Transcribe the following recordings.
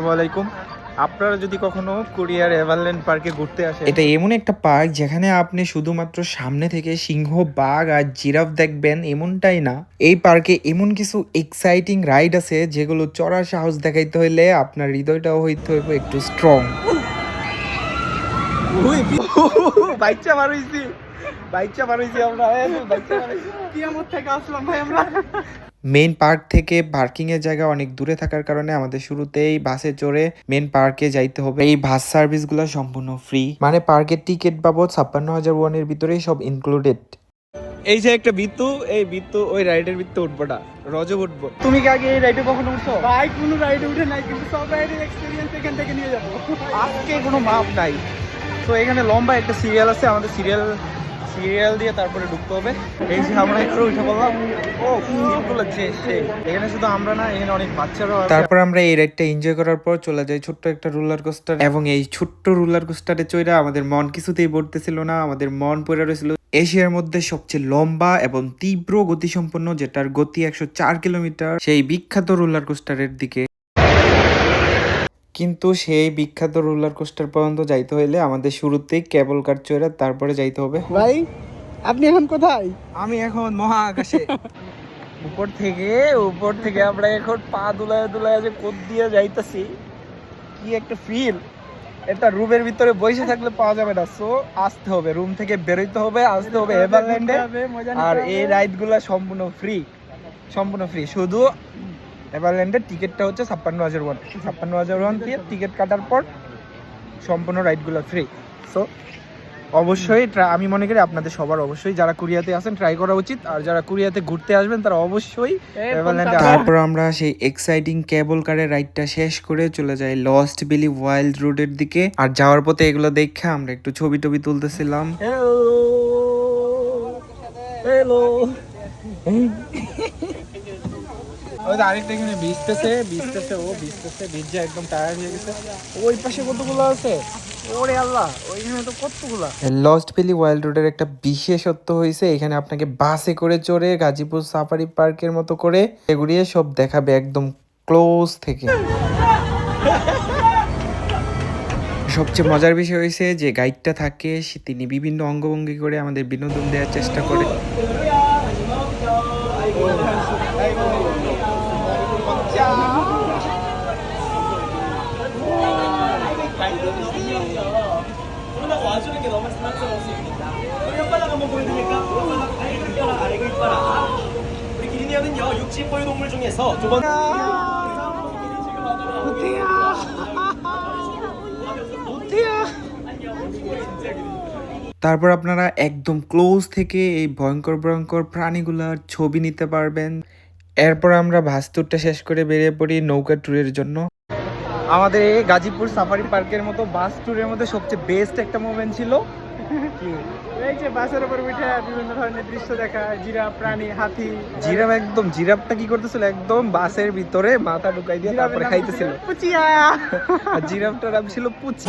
আসসালামাইকুম আপনারা যদি কখনো কোরিয়ার এভারল্যান্ড পার্কে ঘুরতে আসেন এটা এমন একটা পার্ক যেখানে আপনি শুধুমাত্র সামনে থেকে সিংহ বাঘ আর জিরাফ দেখবেন এমনটাই না। এই পার্কে এমন কিছু এক্সাইটিং রাইড আছে যেগুলো চড়ার সাহস দেখাইতে হইলে আপনার হৃদয়টাও হইতে হইব একটু স্ট্রং বাচ্চা বার হইছি বাচ্চা বার হইছি আমরা বার হইছি কিয়ামত থেকে আসলাম ভাই আমরা। মেইন পার্ক থেকে পার্কিং এর জায়গা অনেক দূরে থাকার কারণে আমাদের শুরুতেই বাসে চড়ে মেইন পার্কে যাইতে হবে। এই বাস সার্ভিসগুলো সম্পূর্ণ ফ্রি মানে পার্কের টিকিট বাবদ ছাপ্পান্ন হাজার ওয়ানের ভিতরেই সব ইনক্লুডেড এই যে একটা বিত্তু এই বিত্তু ওই রাইডের বিত্তু উঠবো না রজব উঠবো। তুমি কি আগে এই রাইডে কখনো উঠছো? ভাই কোনো রাইড উঠে নাই কিন্তু সব রাইডের এক্সপিরিয়েন্স এখান থেকে নিয়ে যাব। আজকে কোনো মাপ নাই। তো এখানে লম্বা একটা সিরিয়াল আছে আমাদের সিরিয়াল সিরিয়াল দিয়ে তারপরে ঢুকতে হবে। এই যে আমরা একটু উঠে বললাম ও এখানে শুধু আমরা না, এখানে অনেক তারপর আমরা এই রাইডটা এনজয় করার পর চলে যাই ছোট্ট একটা রোলার কোস্টার এবং এই ছোট্ট রোলার কোস্টারে চড়া আমাদের মন কিছুতেই পড়তেছিল না, আমাদের মন পড়ে রয়েছিল এশিয়ার মধ্যে সবচেয়ে লম্বা এবং তীব্র গতিসম্পন্ন, যেটার গতি একশো চার কিলোমিটার, সেই বিখ্যাত রোলার কোস্টারের দিকে। কিন্তু সেই বিখ্যাত রোলার কোস্টার পর্যন্ত যাইতে হইলে আমাদের শুরুতেই কেবল কার চড়া তারপরে যাইতে হবে। ভাই আপনি এখন কোথায়? আমি এখন মহাকাশে। উপর থেকে উপর থেকে আমরা এখন পা দুলায় দুলায় যে কোদ দিয়ে যাইতাছি কি একটা ফিল এটা রুমের ভিতরে বসে থাকলে পাওয়া যাবে না। সো আসতে হবে রুম থেকে বেরোইতে হবে আসতে হবে এভারল্যান্ডে আর এই রাইডগুলো সম্পূর্ণ ফ্রি সম্পূর্ণ ফ্রি শুধু এভারল্যান্ডের টিকিটটা হচ্ছে ছাপ্পান্ন হাজার ওয়ান ছাপ্পান্ন হাজার ওয়ান দিয়ে টিকিট কাটার পর সম্পূর্ণ রাইডগুলো ফ্রি সো অবশ্যই আমি মনে করি আপনাদের সবার অবশ্যই যারা কোরিয়াতে আসেন ট্রাই করা উচিত। আর যারা কোরিয়াতে ঘুরতে আসবেন তারা অবশ্যই। তারপর আমরা সেই এক্সাইটিং কেবল কারের রাইডটা শেষ করে চলে যাই লস্ট বিলি ওয়াইল্ড রোডের দিকে। আর যাওয়ার পথে এগুলো দেখে আমরা একটু ছবি টবি তুলতেছিলাম। হ্যালো হ্যালো ওই ও একদম হয়ে গেছে। ওই পাশে কতগুলো আছে? লস্ট ভ্যালি ওয়াইল্ড রোডের একটা বিশেষত্ব হয়েছে এখানে আপনাকে বাসে করে চড়ে গাজীপুর সাফারি পার্কের মতো করে এগুলিয়ে সব দেখাবে একদম ক্লোজ থেকে। সবচেয়ে মজার বিষয় হয়েছে যে গাইডটা থাকে তিনি বিভিন্ন অঙ্গভঙ্গি করে আমাদের বিনোদন দেওয়ার চেষ্টা করে। 혓바닥 한번 보여드릴까? 혓바닥 아예 이뻐라 아래 이뻐라. 우리 기린이 형은요 육지 포유동물 중에서 두 번. তারপর আপনারা একদম ক্লোজ থেকে এই ভয়ঙ্কর ভয়ঙ্কর প্রাণীগুলার ছবি নিতে পারবেন এরপর আমরা ভাস্তুরটা শেষ করে বেরিয়ে পড়ি নৌকা ট্যুরের জন্য আমাদের এই গাজীপুর সাফারি পার্কের মতো বাস ট্যুরের মধ্যে সবচেয়ে বেস্ট একটা মোমেন্ট ছিল এই যে বাসের উপর উঠে বিভিন্ন ধরনের দৃশ্য দেখা জিরাফ প্রাণী হাতি। জিরাফ একদম জিরাফটা কি করতেছিল? একদম বাসের ভিতরে মাথা ঢুকাই দিয়ে তারপরে খাইতেছিল। পুচিয়া। আর জিরাফটার নাম ছিল পুচি।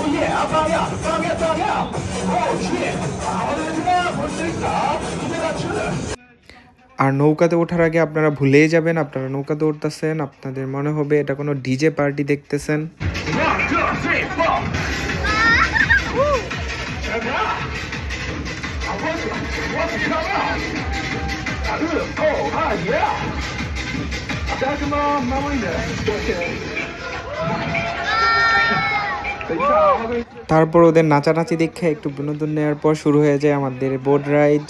আর নৌকাতে ওঠার আগে আপনারা ভুলেই যাবেন আপনারা নৌকাতে উঠতেছেন আপনাদের মনে হবে এটা কোনো ডিজে পার্টি দেখতেছেন। what's, what's yeah. তারপর ওদের নাচানাচি দেখে একটু বিনোদন নেওয়ার পর শুরু হয়ে যায় আমাদের বোট রাইড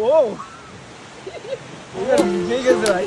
ও গেছে ভাই